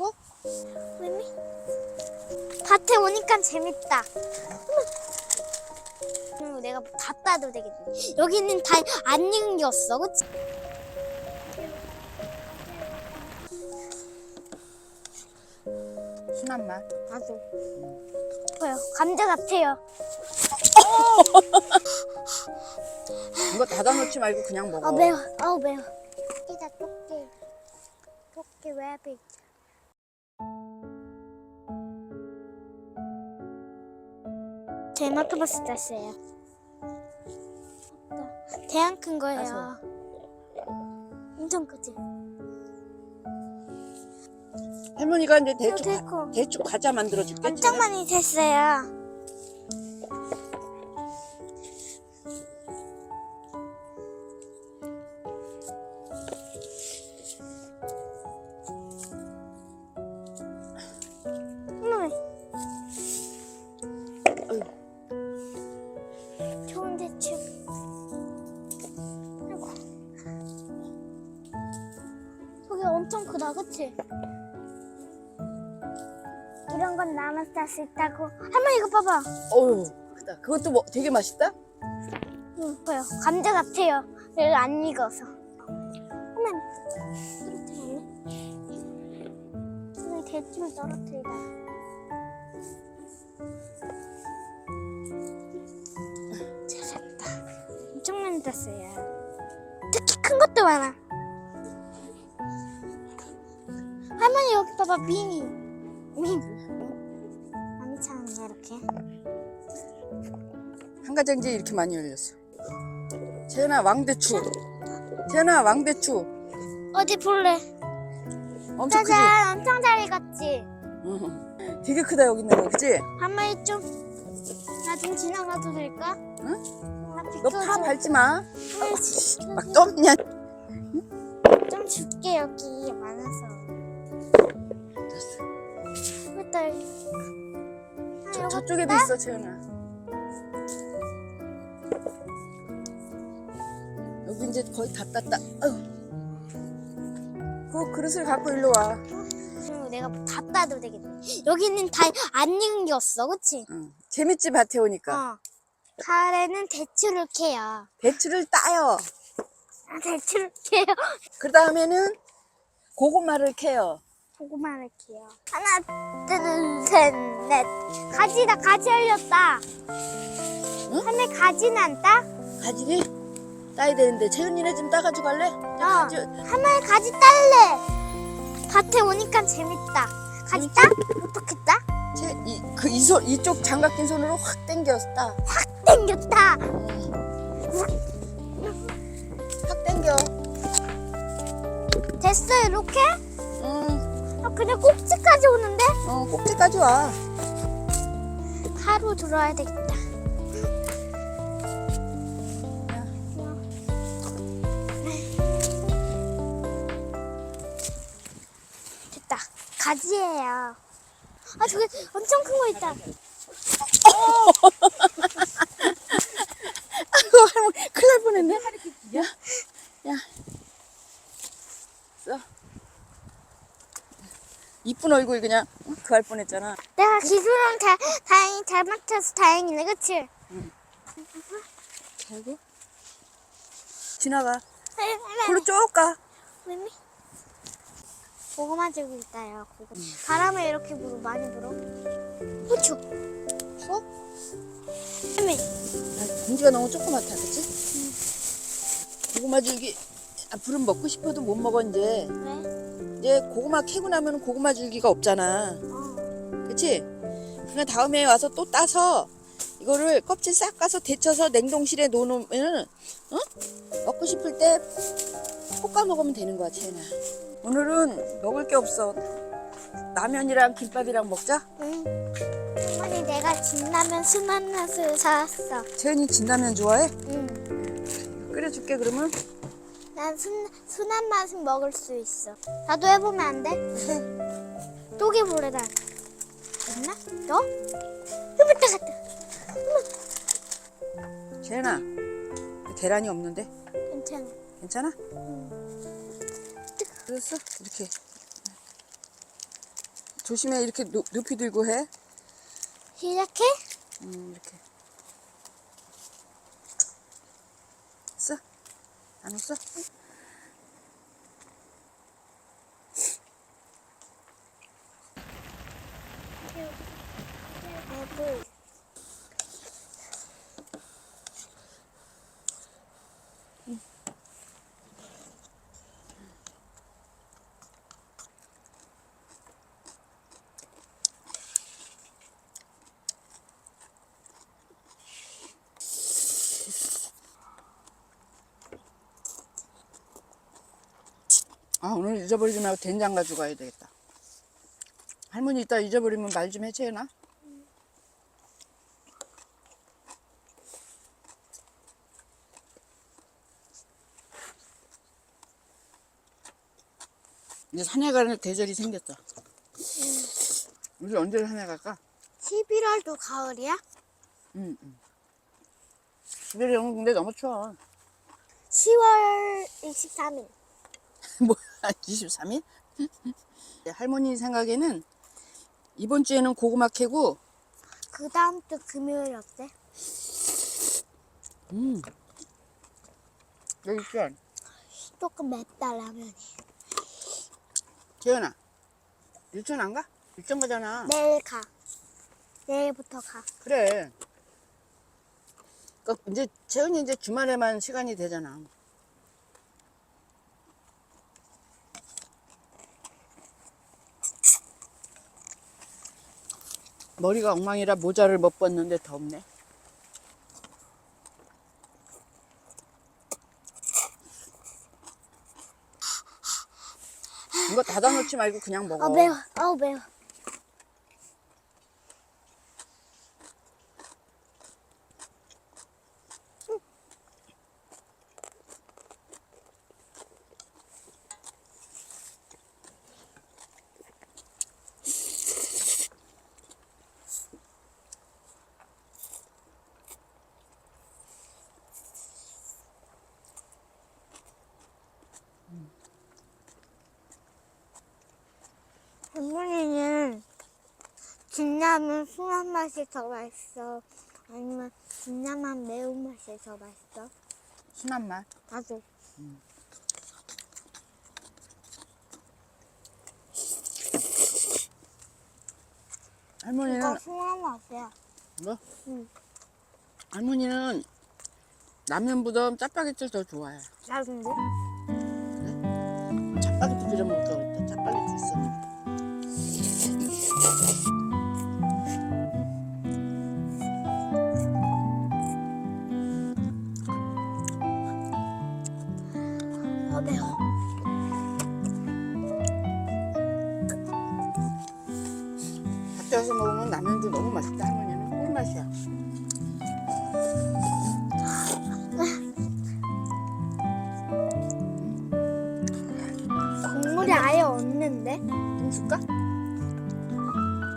어? 왜니? 밭에 오니까 재밌다. 그리고 내가 다 따도 되겠네. 여기는 다안 없어, 그치? 순한 맛. 나도. 뭐요? 감자 같아요. 이거 닫아 놓지 말고 그냥 먹어. 아 매워. 아우 매워. 토끼다 토끼. 토끼 래빗. 제마토마스 땄어요. 대양 큰 거예요. 따서. 엄청 크지? 할머니가 이제 대충 어, 가- 대충 과자 만들어 줄게. 엄청 많이 됐어요. 크다, 그치? 이런 건 나만 딸수 있다고. 할머니 이거 봐봐. 어우, 크다. 그것도 뭐 되게 맛있다. 응, 보여. 감자 같아요. 여기 안 익어서. 떨어뜨렸네. 오늘 대충 떨어뜨리다. 잘했다. 엄청 많이 땄어요. 특히 큰 것도 많아. 할머니 여기 봐봐 미니. 미니. 많이 차는데 이렇게. 한 가정지에 이렇게 많이 열렸어. 재현아 왕대추. 재현아 왕대추. 어디 볼래? 엄청 크지? 짜잔, 엄청 잘 익었지? 응. 되게 크다 여기 있는 거, 그지? 한 마리 좀, 나 좀 지나가도 될까? 응? 나너파 밟지 마. 막 떠냐? 좀 줄게, 여기 많아서. 됐다. 아, 저, 저쪽에도 나? 있어, 재현아. 여기 이제 거의 다 땄다. 그 그릇을 갖고 일로 와. 그리고 내가 다 따도 되겠네. 여기는 다 안 익은 게 없어, 그치? 응. 재밌지 밭에 오니까. 어. 가을에는 대추를 캐요. 배추를 따요. 아, 대추를 캐요. 그 다음에는 고구마를 캐요. 고구마를 캐요. 하나, 둘, 셋, 넷. 가지다, 가지 열렸다. 응? 할머니 가지는 안 따? 가지를 따야 되는데 재윤이네 좀 따가지고 갈래? 어. 가지 할머니 가지 딸래. 밭에 오니까 재밌다. 가지 따? 어떻게 따? 제, 이, 그 이 손, 이쪽 장갑 낀 손으로 확 당겨 따. 땡겼다. 확 당겨. 됐어 이렇게? 그냥 꼭지까지 오는데? 어, 꼭지까지 와. 하루 들어야 되겠다. 됐다. 가지예요. 아 저기 엄청 큰 거 있다. 아이고, 할머니, 큰일 날 뻔했네. 야, 야. 써. 이쁜 얼굴 그냥 그 할 뻔했잖아. 내가 기술은 다, 다행히 잘 맞춰서 다행이네, 그치? 잘고 지나가. 골로 쭉 가. 할머니. 고구마 들고 있다요, 고구마. 바람에 이렇게 불어, 많이 불어. 후추. 어? 할머니. 아, 공기가 너무 조그맣다, 그치? 고구마 줄기, 아, 불은 먹고 싶어도 못 먹어, 이제. 왜? 이제 고구마 캐고 나면 고구마 줄기가 없잖아. 어. 그치? 그냥 다음에 와서 또 따서 이거를 껍질 싹 까서 데쳐서 냉동실에 놓으면은, 어? 먹고 싶을 때 볶아 먹으면 되는 거야, 채연아. 오늘은 먹을 게 없어. 라면이랑 김밥이랑 먹자. 응. 할머니, 내가 진라면 순한 맛을 사왔어. 채연이 진라면 좋아해? 응. 끓여줄게, 그러면. 난 순, 순한 맛은 먹을 수 있어. 나도 해보면 안 돼? 또기 보래다. 됐나? 너? 해봤다 갔다. 채연아, 계란이 없는데? 괜찮아. 괜찮아? 그랬어? 이렇게. 조심해 이렇게 노- 높이 들고 해. 시작해? 음, 이렇게. 안 웃어? 배불. 아 오늘 잊어버리지 말고 된장 가지고 가야 되겠다. 할머니 이따 잊어버리면 말 좀 해줘야나? 이제 산에 가는 계절이 생겼어. 우리 언제 산에 갈까? 11월도 가을이야? 응, 응. 집에 영 근데 너무 추워. 10월 23일. 뭐야, 23일? 할머니 생각에는 이번 주에는 고구마 캐고, 그 다음 주 금요일 어때? 음. 여기 있어. 조금 맵다 라면이. 재현아, 유치원 안 가? 유치원 가잖아. 내일 가. 내일부터 가. 그래. 그 이제 재현이 이제 주말에만 시간이 되잖아. 머리가 엉망이라 모자를 못 벗는데 덥네. 이거 닫아놓지 말고 그냥 먹어. 아 매워. 아우 매워. 할머니는 진라면 순한 맛이 더 맛있어. 아니면 진라면 매운 맛이 더 맛있어. 순한 맛. 나도. 할머니는 이거 순한 맛이야. 뭐? 응. 할머니는 라면보다 짜파게티를 더 좋아해. 나도인데? 짜파게티 끓여 먹을까 그랬다. 짜파게티 있어. 아 매워. 밭에 와서 먹으면 라면도 너무 맛있다. 할머니는 꿀맛이야. 국물이 아예 없는데? 좀 줄까?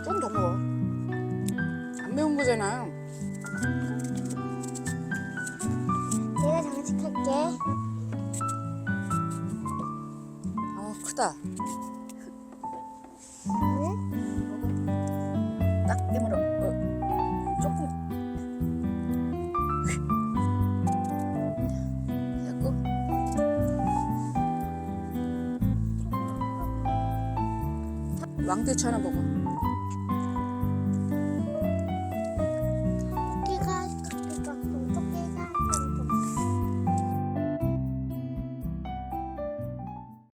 좀 더 먹어. 안 매운 거잖아. 내가 장식할게. 크다. 어, 하나 먹어.